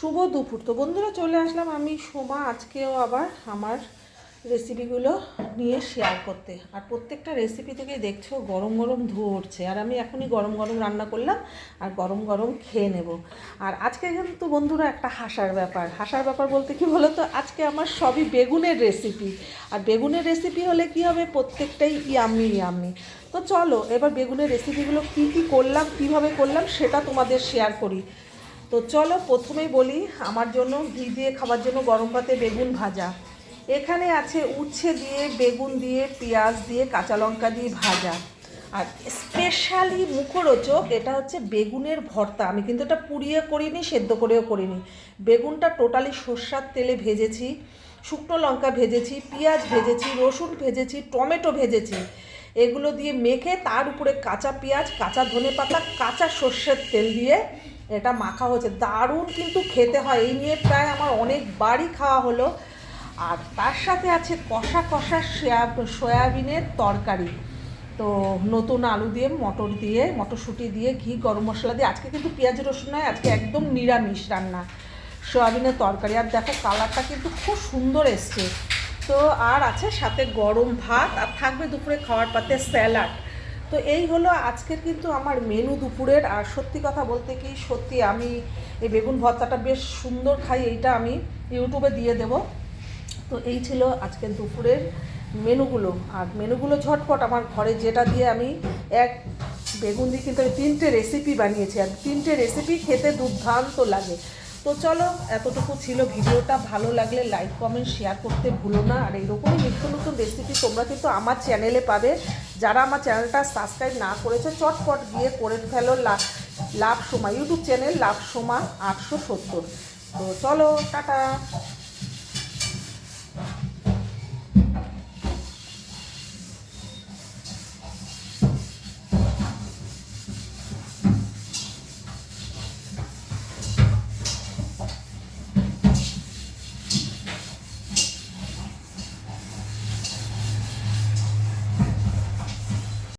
শুভ দুপুর। তো বন্ধুরা, চলে আসলাম আমি সোমা, আজকেও আবার আমার রেসিপিগুলো নিয়ে শেয়ার করতে। আর প্রত্যেকটা রেসিপি থেকে দেখছ গরম গরম ধুয়ে উঠছে। আর আমি এখনই গরম গরম রান্না করলাম আর গরম গরম খেয়ে নেব। আর আজকে কিন্তু বন্ধুরা একটা হাসার ব্যাপার। হাসার ব্যাপার বলতে কি বলো তো আজকে আমার সবই বেগুনের রেসিপি আর বেগুনের রেসিপি হলে কি হবে? প্রত্যেকটাই ইয়াম্মি ইয়াম্মি তো চলো, এবার বেগুনের রেসিপিগুলো কী কী করলাম, কীভাবে করলাম সেটা তোমাদের শেয়ার করি। তো চলো প্রথমেই বলি, আমার জন্য ঘি দিয়ে খাবার জন্য গরম ভাতে বেগুন ভাজা। এখানে আছে উচ্ছে দিয়ে, বেগুন দিয়ে, পেঁয়াজ দিয়ে, কাঁচা লঙ্কা দিয়ে ভাজা। আর স্পেশালি মুখরোচক এটা হচ্ছে বেগুনের ভর্তা। আমি কিন্তু এটা পুড়িয়ে করিনি, সেদ্ধ করেও করিনি। বেগুনটা টোটালি সর্ষার তেলে ভেজেছি, শুকনো লঙ্কা ভেজেছি, পেঁয়াজ ভেজেছি, রসুন ভেজেছি, টমেটো ভেজেছি। এগুলো দিয়ে মেখে তার উপরে কাঁচা পেঁয়াজ, কাঁচা ধনে পাতা কাঁচা সর্ষের তেল দিয়ে এটা মাখা হচ্ছে দারুণ কিন্তু খেতে হয়। এই নিয়ে প্রায় আমার অনেকবারই খাওয়া হলো। আর তার সাথে আছে কষা কষা সয়া- সয়াবিনের তরকারি। তো নতুন আলু দিয়ে, মটর দিয়ে, মটরশুঁটি দিয়ে, ঘি, গরম মশলা দিয়ে। আজকে কিন্তু পেঁয়াজ রসুন নয়, আজকে একদম নিরামিষ রান্না। সয়াবিনের তরকারি। আর দেখো কালারটা কিন্তু খুব সুন্দর এসছে। তো আর আছে সাথে গরম ভাত। আর থাকবে দুপুরে খাওয়ার পাতে স্যালাড। তো এই হলো আজকের কিন্তু আমার মেনু দুপুরের। আর সত্যি কথা বলতে কি, সত্যি আমি এই বেগুন ভর্তাটা বেশ সুন্দর খাই, এইটা আমি ইউটিউবে দিয়ে দেবো। তো এই ছিল আজকের দুপুরের মেনুগুলো আর মেনুগুলো ঝটপট আমার ঘরে যেটা দিয়ে আমি এক বেগুন দিয়ে কিন্তু আমি তিনটে রেসিপি বানিয়েছি। আর তিনটে রেসিপি খেতে দুর্দান্ত লাগে। তো চলো, এতটুকু ছিল ভিডিওটা। ভালো লাগলে লাইক কমেন্ট শেয়ার করতে ভুলো না। আর এইরকমই নিত্য নতুন রেসিপি তোমরা কিন্তু আমার চ্যানেলে পাবে। যারা আমার চ্যানেলটা সাবস্ক্রাইব না করেছে, চটপট গিয়ে করে ফেলো love love Soma YouTube channel love Soma আটশো সত্তর। তো চলো, টাটা।